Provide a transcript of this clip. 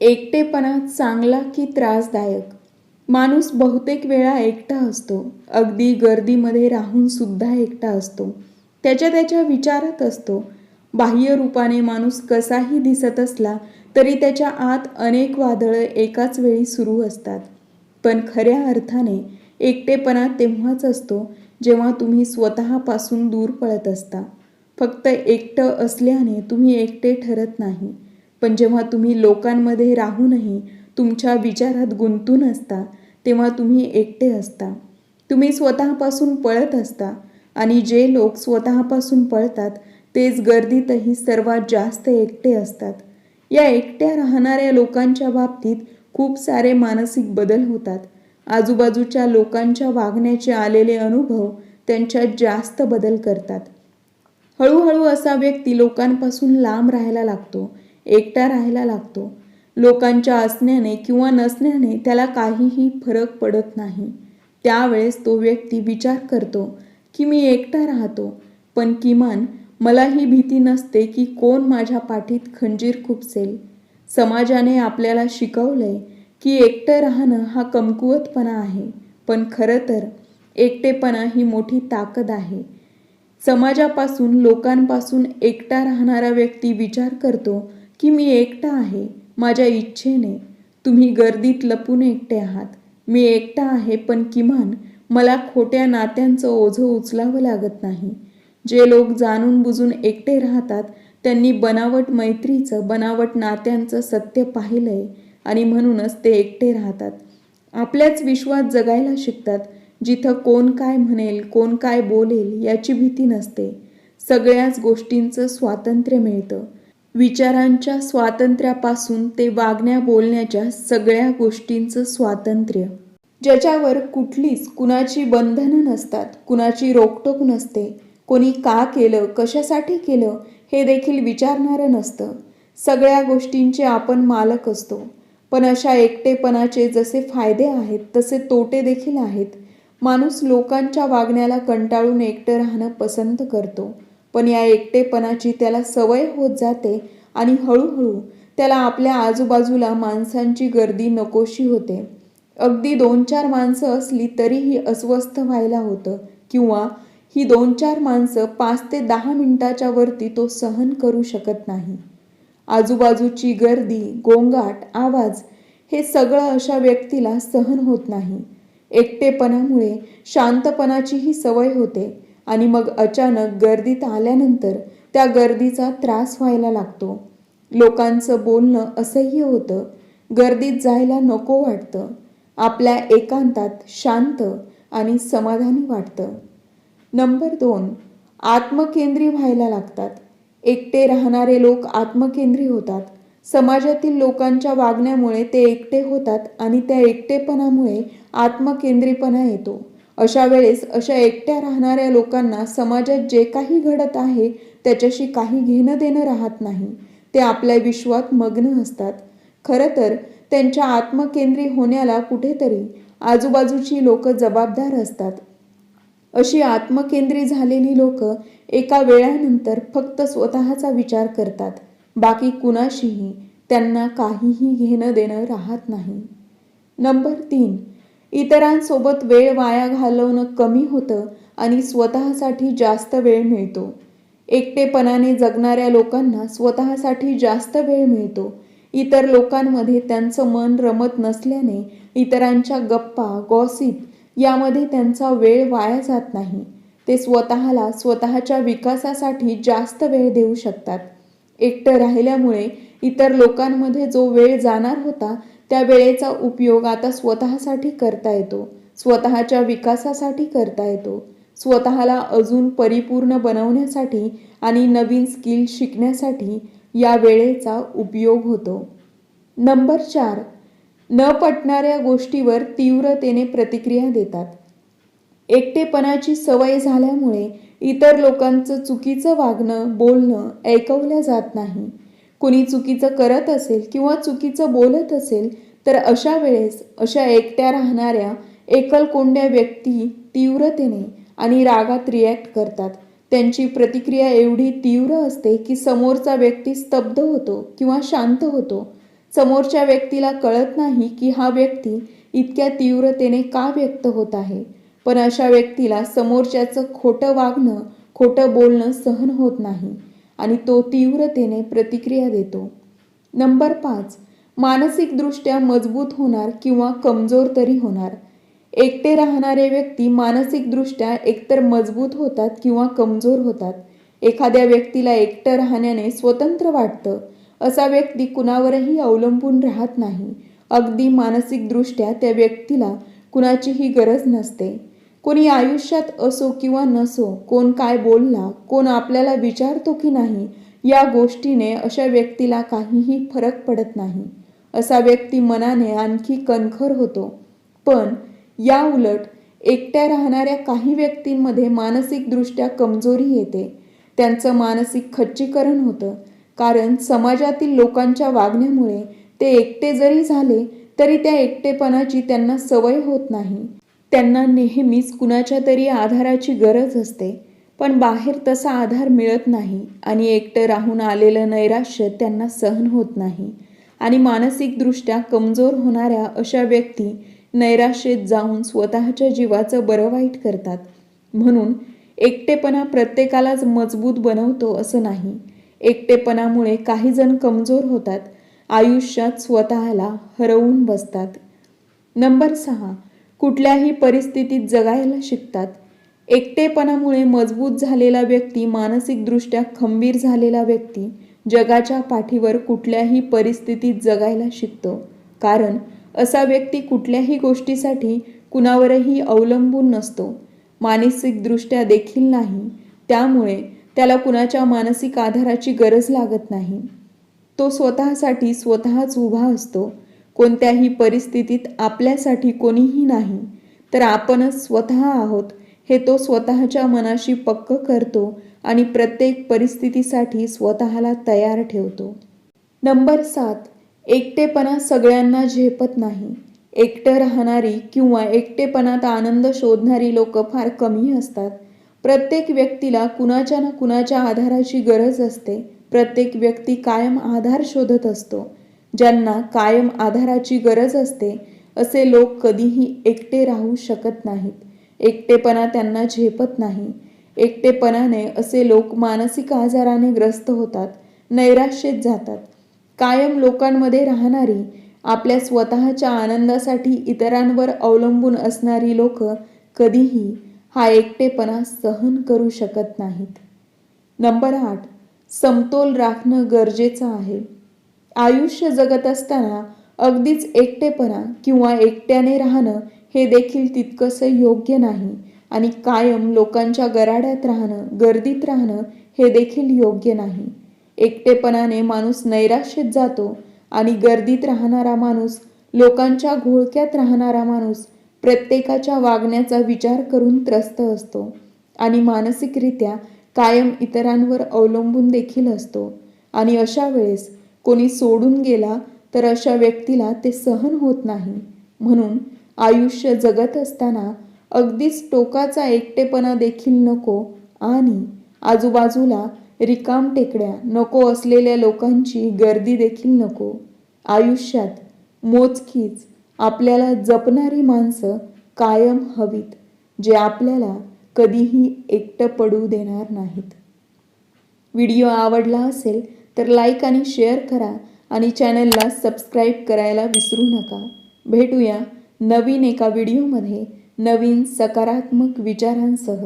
एकटेपणा चांगला की त्रासदायक? माणूस बहुतेक वेळा एकटा असतो. अगदी गर्दीमध्ये राहून सुद्धा एकटा असतो. त्याच्या त्याच्या विचारात असतो. बाह्य रूपाने माणूस कसाही दिसत असला तरी त्याच्या आत अनेक वादळं एकाच वेळी सुरू असतात. पण खऱ्या अर्थाने एकटेपणा तेव्हाच असतो जेव्हा तुम्ही स्वतःपासून दूर पळत असता. फक्त एकटं असल्याने तुम्ही एकटे ठरत नाही. पण जेव्हा तुम्ही लोकांमध्ये राहूनही तुमच्या विचारात गुंतून असता तेव्हा तुम्ही एकटे असता. तुम्ही स्वतःपासून पळत असता आणि जे लोक स्वतःपासून पळतात तेच गर्दीतही सर्वात जास्त एकटे असतात. या एकट्या राहणाऱ्या लोकांच्या बाबतीत खूप सारे मानसिक बदल होतात. आजूबाजूच्या लोकांच्या वागण्याचे आलेले अनुभव त्यांच्यात जास्त बदल करतात. हळूहळू असा व्यक्ती लोकांपासून लांब राहायला लागतो. एकटा राहायला लागतो. लोकांच्या असण्याने किंवा नसण्याने त्याला काहीही फरक पडत नाही. त्यावेळेस तो व्यक्ती विचार करतो की मी एकटा राहतो पण किमान मला ही भीती नसते की कोण माझ्या पाठीत खंजीर खुपसेल. समाजाने आपल्याला शिकवलंय की एकटं राहणं हा कमकुवतपणा आहे पण खरं तर एकटेपणा ही मोठी ताकद आहे. समाजापासून लोकांपासून एकटा राहणारा व्यक्ती विचार करतो की मी एकटा आहे माझ्या इच्छेने. तुम्ही गर्दीत लपून एकटे आहात. मी एकटा आहे पण किमान मला खोट्या नात्यांचं ओझं उचलावं लागत नाही. जे लोक जाणून बुजून एकटे राहतात त्यांनी बनावट मैत्रीचं बनावट नात्यांचं सत्य पाहिलंय आणि म्हणूनच ते एकटे राहतात. आपल्याच विश्वात जगायला शिकतात जिथं कोण काय म्हणेल कोण काय बोलेल याची भीती नसते. सगळ्याच गोष्टींचं स्वातंत्र्य मिळतं. विचारांच्या स्वातंत्र्यापासून ते वागण्या बोलण्याच्या सगळ्या गोष्टींचं स्वातंत्र्य. ज्याच्यावर कुठलीच कुणाची बंधनं नसतात कुणाची रोकटोक नसते कोणी का केलं कशासाठी केलं हे देखील विचारणारं नसतं. सगळ्या गोष्टींचे आपण मालक असतो. पण अशा एकटेपणाचे जसे फायदे आहेत तसे तोटे देखील आहेत. माणूस लोकांच्या वागण्याला कंटाळून एकटं राहणं पसंत करतो. पण या एकटेपणाची त्याला सवय होत जाते आणि हळूहळू त्याला आपल्या आजूबाजूला माणसांची गर्दी नकोशी होते. अगदी दोन चार माणसं असली तरीही अस्वस्थ व्हायला होतं किंवा ही दोन चार माणसं पाच ते दहा मिनिटाच्या वरती तो सहन करू शकत नाही. आजूबाजूची गर्दी गोंगाट आवाज हे सगळं अशा व्यक्तीला सहन होत नाही. एकटेपणामुळे शांतपणाचीही सवय होते. आणि मग अचानक गर्दीत आल्यानंतर त्या गर्दीचा त्रास व्हायला लागतो. लोकांचं बोलणं असह्य होतं. गर्दीत जायला नको वाटतं. आपल्या एकांतात शांत आणि समाधानी वाटतं. नंबर दोन आत्मकेंद्री व्हायला लागतात. एकटे राहणारे लोक आत्मकेंद्री होतात. समाजातील लोकांच्या वागण्यामुळे ते एकटे होतात आणि त्या एकटेपणामुळे आत्मकेंद्रीपणा येतो. अशा वेळेस अशा एकट्या राहणाऱ्या लोकांना समाजात जे काही घडत आहे त्याच्याशी काही घेणं देणं राहत नाही. ते आपल्या विश्वात मग्न असतात. खरं तर त्यांच्या आत्मकेंद्री होण्याला कुठेतरी आजूबाजूची लोक जबाबदार असतात. अशी आत्मकेंद्री झालेली लोक एका वेळानंतर फक्त स्वतःचा विचार करतात. बाकी कुणाशीही त्यांना काहीही घेणं देणं राहत नाही. नंबर तीन. इतरांसोबत वेळ वाया घालवणं कमी होतं आणि स्वतःसाठी जास्त वेळ मिळतो. एकटेपणाने जगणाऱ्या लोकांना स्वतःसाठी जास्त वेळ मिळतो. इतर लोकांमध्ये त्यांचं मन रमत नसल्याने इतरांच्या गप्पा गॉसिप यामध्ये त्यांचा वेळ वाया जात नाही. ते स्वतःला स्वतःच्या विकासासाठी जास्त वेळ देऊ शकतात. एकटं राहिल्यामुळे इतर लोकांमध्ये जो वेळ जाणार होता त्या वेळेचा उपयोग आता स्वतःसाठी करता येतो. स्वतःच्या विकासासाठी करता येतो. स्वतःला अजून परिपूर्ण बनवण्यासाठी आणि नवीन स्किल शिकण्यासाठी या वेळेचा उपयोग होतो. नंबर चार न पटणाऱ्या गोष्टीवर तीव्रतेने प्रतिक्रिया देतात. एकटेपणाची सवय झाल्यामुळे इतर लोकांचं चुकीचं वागणं बोलणं ऐकवलं जात नाही. कुणी चुकीचं करत असेल किंवा चुकीचं बोलत असेल तर अशा वेळेस अशा एकट्या राहणाऱ्या एकलकोंड्या व्यक्ती तीव्रतेने आणि रागात रिॲक्ट करतात. त्यांची प्रतिक्रिया एवढी तीव्र असते की समोरचा व्यक्ती स्तब्ध होतो किंवा शांत होतो. समोरच्या व्यक्तीला कळत नाही की हा व्यक्ती इतक्या तीव्रतेने का व्यक्त होत आहे. पण अशा व्यक्तीला समोरच्याचं खोटं वागणं खोटं बोलणं सहन होत नाही. आणि तो तीव्रतेने प्रतिक्रिया देतो. नंबर पाच. मानसिकदृष्ट्या मजबूत होणार किंवा कमजोर तरी होणार. एकटे राहणारे व्यक्ती मानसिकदृष्ट्या एकतर मजबूत होतात किंवा कमजोर होतात. एखाद्या व्यक्तीला एकटं राहण्याने स्वतंत्र वाटतं. असा व्यक्ती कुणावरही अवलंबून राहत नाही. अगदी मानसिकदृष्ट्या त्या व्यक्तीला कुणाचीही गरज नसते. कोणी आयुष्यात असो किंवा नसो कोण काय बोलला कोण आपल्याला विचारतो की नाही या गोष्टीने अशा व्यक्तीला काहीही फरक पडत नाही. असा व्यक्ती मनाने आणखी कणखर होतो. पण या उलट एकट्या राहणाऱ्या काही व्यक्तींमध्ये मानसिकदृष्ट्या कमजोरी येते. त्यांचं मानसिक खच्चीकरण होतं. कारण समाजातील लोकांच्या वागण्यामुळे ते एकटे जरी झाले तरी त्या एकटेपणाची त्यांना सवय होत नाही. त्यांना नेहमीच कुणाच्या तरी आधाराची गरज असते पण बाहेर तसा आधार मिळत नाही आणि एकटं राहून आलेलं नैराश्य त्यांना सहन होत नाही. आणि मानसिकदृष्ट्या कमजोर होणाऱ्या अशा व्यक्ती नैराश्येत जाऊन स्वतःच्या जीवाचं बरं वाईट करतात. म्हणून एकटेपणा प्रत्येकालाच मजबूत बनवतो असं नाही. एकटेपणामुळे काही जण कमजोर होतात आयुष्यात स्वतःला हरवून बसतात. नंबर सहा. कुठल्याही परिस्थितीत जगायला शिकतात. एकटेपणामुळे मजबूत झालेला व्यक्ती मानसिकदृष्ट्या खंबीर झालेला व्यक्ती जगाच्या पाठीवर कुठल्याही परिस्थितीत जगायला शिकतो. कारण असा व्यक्ती कुठल्याही गोष्टीसाठी कुणावरही अवलंबून नसतो. मानसिकदृष्ट्या देखील नाही. त्यामुळे त्याला कुणाच्या मानसिक आधाराची गरज लागत नाही. तो स्वतःसाठी स्वतःच उभा असतो. कोणत्याही परिस्थितीत आपल्यासाठी कोणीही नाही तर आपणच स्वतः आहोत हे तो स्वतःच्या मनाशी पक्क करतो आणि प्रत्येक परिस्थितीसाठी स्वतःला तयार ठेवतो. नंबर सात एकटेपणा सगळ्यांना झेपत नाही. एकटं राहणारी किंवा एकटेपणात आनंद शोधणारी लोक फार कमी असतात. प्रत्येक व्यक्तीला कुणाच्या ना कुणाच्या आधाराची गरज असते. प्रत्येक व्यक्ती कायम आधार शोधत असतो. ज्यांना कायम आधाराची गरज असते असे लोक कधीही एकटे राहू शकत नाहीत. एकटेपणा त्यांना झेपत नाही. एकटेपणाने असे लोक मानसिक आजाराने ग्रस्त होतात नैराश्येत जातात. कायम लोकांमध्ये राहणारी आपल्या स्वतःच्या आनंदासाठी इतरांवर अवलंबून असणारी लोक कधीही हा एकटेपणा सहन करू शकत नाहीत. नंबर आठ समतोल राखणं गरजेचं आहे. आयुष्य जगत असताना अगदीच एकटेपणा किंवा एकट्याने राहणं हे देखील तितकंसं योग्य नाही. आणि कायम लोकांच्या गराड्यात राहणं गर्दीत राहणं हे देखील योग्य नाही. एकटेपणाने माणूस नैराश्येत जातो आणि गर्दीत राहणारा माणूस लोकांच्या घोळक्यात राहणारा माणूस प्रत्येकाच्या वागण्याचा विचार करून त्रस्त असतो आणि मानसिकरित्या कायम इतरांवर अवलंबून देखील असतो. आणि अशा वेळेस कोणी सोडून गेला तर अशा व्यक्तीला ते सहन होत नाही. म्हणून आयुष्य जगत असताना अगदीच टोकाचा एकटेपणा देखील नको आणि आजूबाजूला रिकाम टेकड्या नको असलेल्या लोकांची गर्दी देखील नको. आयुष्यात मोजकीच आपल्याला जपणारी माणसं कायम हवीत जे आपल्याला कधीही एकटं पडू देणार नाहीत. व्हिडिओ आवडला असेल तर लाईक आणि शेअर करा आणि चॅनलला सबस्क्राईब करायला विसरू नका. भेटूया नवीन एका व्हिडिओमध्ये नवीन सकारात्मक विचारांसह.